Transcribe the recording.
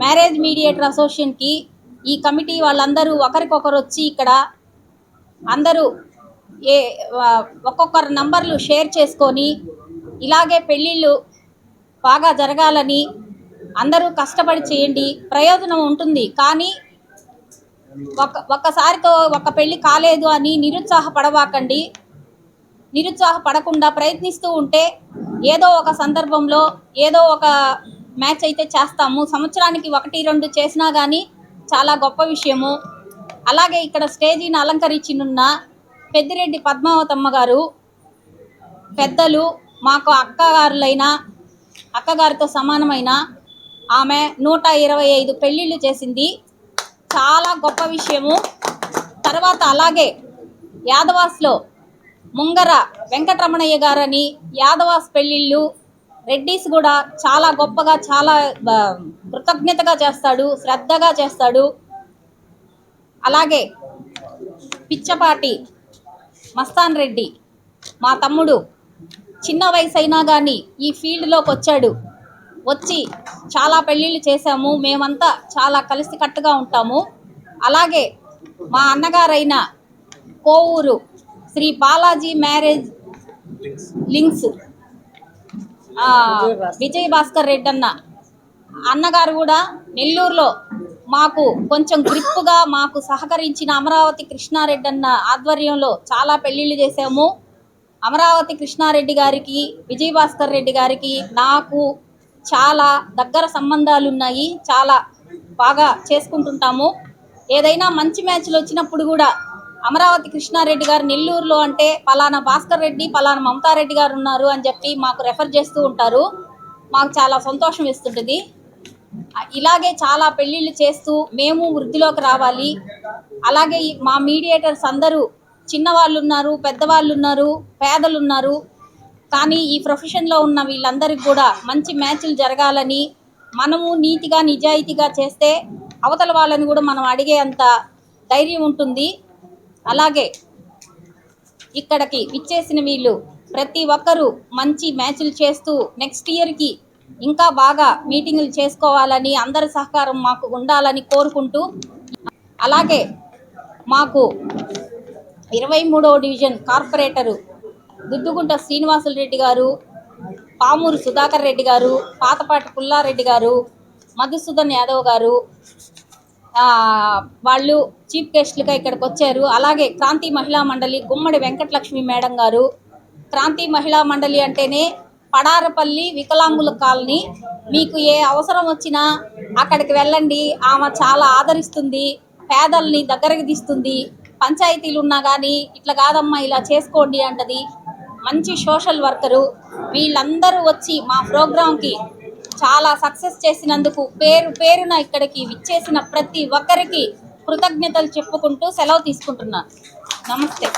Marriage mediator అసోసియేషన్కి ఈ committee వాళ్ళందరూ ఒకరికొకరు వచ్చి ఇక్కడ అందరూ ఏ ఒక్కొక్కరు నంబర్లు షేర్ చేసుకొని ఇలాగే పెళ్ళిళ్ళు బాగా జరగాలని అందరూ కష్టపడి చేయండి ప్రయోజనం ఉంటుంది. కానీ ఒక ఒక్కసారితో ఒక పెళ్ళి కాలేదు అని నిరుత్సాహపడవాకండి. నిరుత్సాహపడకుండా ప్రయత్నిస్తూ ఉంటే ఏదో ఒక సందర్భంలో ఏదో ఒక మ్యాచ్ అయితే చేస్తాము. సంవత్సరానికి ఒకటి రెండు చేసినా కానీ చాలా గొప్ప విషయము. అలాగే ఇక్కడ స్టేజీని అలంకరించినున్న పెద్దిరెడ్డి పద్మావతమ్మ గారు పెద్దలు మాకు అక్కగారులైన అక్కగారితో సమానమైన ఆమె నూట ఇరవై ఐదు పెళ్ళిళ్ళు చేసింది. చాలా గొప్ప విషయము. తర్వాత అలాగే యాదవాస్లో ముంగర వెంకటరమణయ్య గారని యాదవాస్ పెళ్ళిళ్ళు రెడ్డిస్ కూడా చాలా గొప్పగా చాలా బ- కృతజ్ఞతగా చేస్తాడు శ్రద్ధగా చేస్తాడు. అలాగే పిచ్చపాటి మస్తాన్ రెడ్డి మా తమ్ముడు చిన్న వయసు అయినా కానీ ఈ ఫీల్డ్లోకి వచ్చాడు. వచ్చి చాలా పెళ్ళిళ్ళు చేశాము మేమంతా చాలా కలిసికట్టుగా ఉంటాము. అలాగే మా అన్నగారైన కోవూరు శ్రీ బాలాజీ మ్యారేజ్ లింక్స్ విజయ్ భాస్కర్ రెడ్డి అన్న అన్నగారు కూడా నెల్లూరులో మాకు కొంచెం గ్రిప్పుగా మాకు సహకరించిన అమరావతి కృష్ణారెడ్డి అన్న ఆధ్వర్యంలో చాలా పెళ్ళిళ్ళు చేశాము. అమరావతి కృష్ణారెడ్డి గారికి విజయ్ భాస్కర్ రెడ్డి గారికి నాకు చాలా దగ్గర సంబంధాలు ఉన్నాయి. చాలా బాగా చేసుకుంటుంటాము. ఏదైనా మంచి మ్యాచ్లు వచ్చినప్పుడు కూడా అమరావతి కృష్ణారెడ్డి గారు నెల్లూరులో అంటే పలానా భాస్కర్ రెడ్డి పలానా మమతారెడ్డి గారు ఉన్నారు అని చెప్పి మాకు రెఫర్ చేస్తూ ఉంటారు. మాకు చాలా సంతోషం ఇస్తుంటుంది. ఇలాగే చాలా పెళ్ళిళ్ళు చేస్తూ మేము వృద్ధిలోకి రావాలి. అలాగే మా మీడియేటర్స్ అందరూ చిన్నవాళ్ళు ఉన్నారు పెద్దవాళ్ళు ఉన్నారు పేదలు ఉన్నారు. కానీ ఈ ప్రొఫెషన్లో ఉన్న వీళ్ళందరికీ కూడా మంచి మ్యాచ్లు జరగాలని మనము నీతిగా నిజాయితీగా చేస్తే అవతల వాళ్ళని కూడా మనం అడిగే అంత ధైర్యం ఉంటుంది. అలాగే ఇక్కడికి ఇచ్చేసిన వీళ్ళు ప్రతి ఒక్కరూ మంచి మ్యాచ్లు చేస్తూ నెక్స్ట్ ఇయర్కి ఇంకా బాగా మీటింగులు చేసుకోవాలని అందరి సహకారం మాకు ఉండాలని కోరుకుంటూ అలాగే మాకు ఇరవై మూడవ డివిజన్ కార్పొరేటరు దుద్దుగుంట శ్రీనివాసులు రెడ్డి గారు పామూరు సుధాకర్ రెడ్డి గారు పాతపాటి పుల్లారెడ్డి గారు మధుసూదన్ యాదవ్ గారు వాళ్ళు చీఫ్ గెస్ట్లుగా ఇక్కడికి వచ్చారు. అలాగే క్రాంతి మహిళా మండలి గుమ్మడి వెంకటలక్ష్మి మేడం గారు. క్రాంతి మహిళా మండలి అంటేనే పడారపల్లి వికలాంగుల కాలనీ. మీకు ఏ అవసరం వచ్చినా అక్కడికి వెళ్ళండి. ఆమె చాలా ఆదరిస్తుంది. పేదల్ని దగ్గరకు తీస్తుంది. పంచాయతీలు ఉన్నా కానీ ఇట్లా కాదమ్మా ఇలా చేసుకోండి అంటది. మంచి సోషల్ వర్కరు. వీళ్ళందరూ వచ్చి మా ప్రోగ్రాంకి చాలా సక్సెస్ చేసినందుకు పేరు పేరున ఇక్కడికి విచ్చేసిన ప్రతి ఒక్కరికి కృతజ్ఞతలు చెప్పుకుంటూ సెలవు తీసుకుంటున్నాను. నమస్తే.